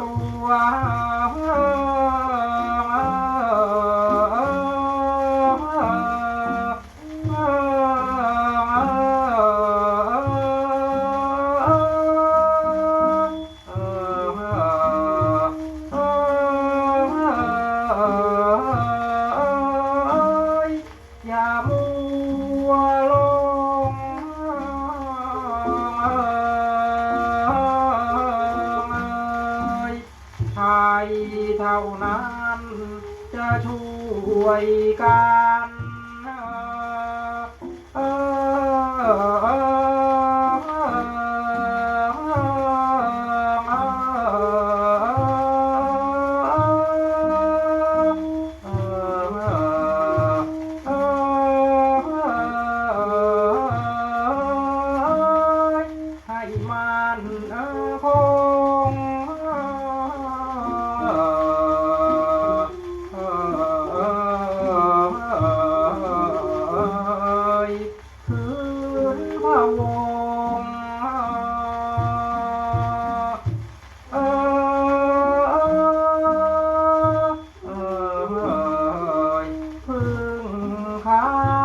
ตัว เท่านั้น จะช่วยกันให้มันคง hương khói